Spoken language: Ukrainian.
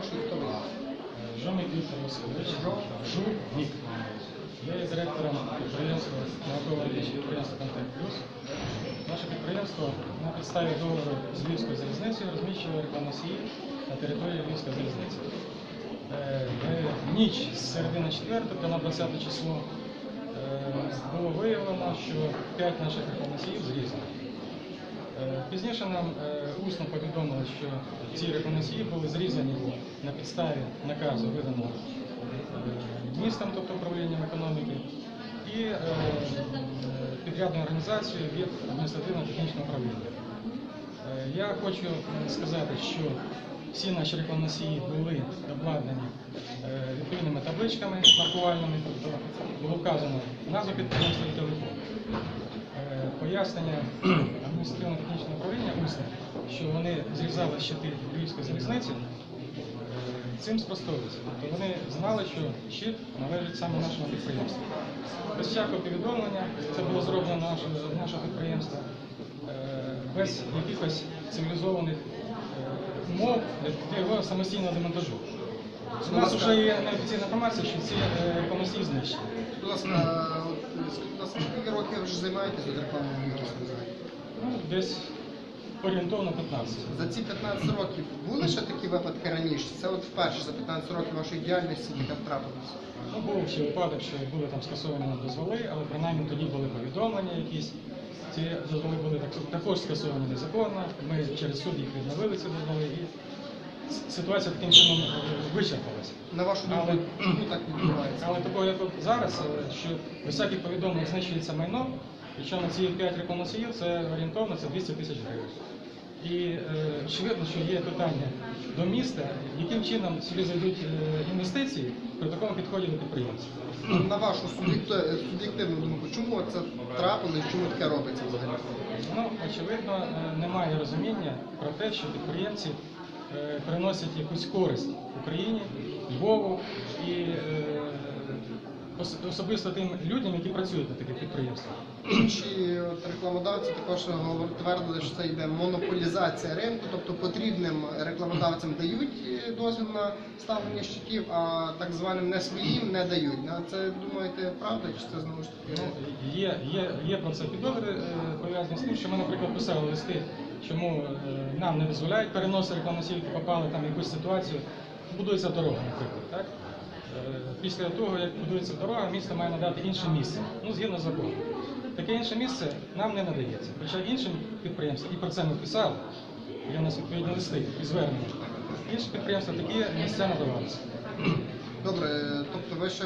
також ви? Жомик Віктор Васильович. Жувік. Я є директором підприємства наукового підприємства «Контент Плюс». Наше підприємство на підставі договору з Львівською залізницею розміщує рекламносії на території Львівської залізниці. Е, В ніч з середини 4 на 20 число е, було виявлено, що 5 наших рекламносіїв зрізано. Е, Пізніше нам е, усно повідомили, що ці реконесії були зрізані на підставі наказу, виданого е, містом, тобто управлінням економіки, і підрядною організацією від адміністративно-технічного управління. Я хочу сказати, що всі наші рекламносії були обладнані відповідними табличками маркувальними, тобто було вказано назву підприємства і телефон. Пояснення адміністративно-технічного управління усне, що вони зрізали щити Львівської залізниці, цим спростовується. Тобто вони знали, що щит належить саме нашому підприємству. Без всякого повідомлення це було зроблено наше, нашого підприємства, е, без якихось цивілізованих е, умов для його самостійного демонтажу. У нас вже є неофіційна інформація, що ці е, комісії знищені. Будь ласка, скільки років вже рекламним бізнесом? Ну, десь орієнтовно 15. За ці 15 років були ще такі випадки раніше? Це от вперше за 15 років вашої діяльності таке трапилося? Ну, був ще випадок, що були там скасовані дозволи, але принаймні тоді були повідомлення якісь. Ці дозволи були також скасовані незаконно. Ми через суд їх відновили ці дозволи і ситуація таким чином вичерпалася. На вашу думку, Але- чому так відбувається? Але такого, як от зараз, е, що всяких повідомлень знищується майно, причому ці 5 рекламносіїв це орієнтовно це 200 тисяч гривень. І е, очевидно, що є питання до міста, яким чином сюди зайдуть е, інвестиції при такому підході до підприємців. На вашу суб'єктивну думку, чому це трапилось, чому таке робиться взагалі? Ну, очевидно, е, немає розуміння про те, що підприємці е, приносять якусь користь Україні, Львову і е, особисто тим людям, які працюють на таких підприємствах. Інші рекламодавці також твердили, що це йде монополізація ринку, тобто потрібним рекламодавцям дають е, дозвіл на ставлення щитів, а так званим не своїм не дають. На це думаєте правда, чи це знову ж таки? Ну, є, є, є про це підозри е, пов'язані з тим, що ми, наприклад, писали листи, чому е, нам не дозволяють переносити рекламносії, які попали там в якусь ситуацію. Будується дорога, наприклад. Так? Після того, як будується дорога, місто має надати інше місце, ну, згідно з законом. Таке інше місце нам не надається. Хоча іншим підприємствам, і про це ми писали, є у нас відповідні листи і звернення. Інші підприємства такі місця надавалися. Добре, тобто ви ще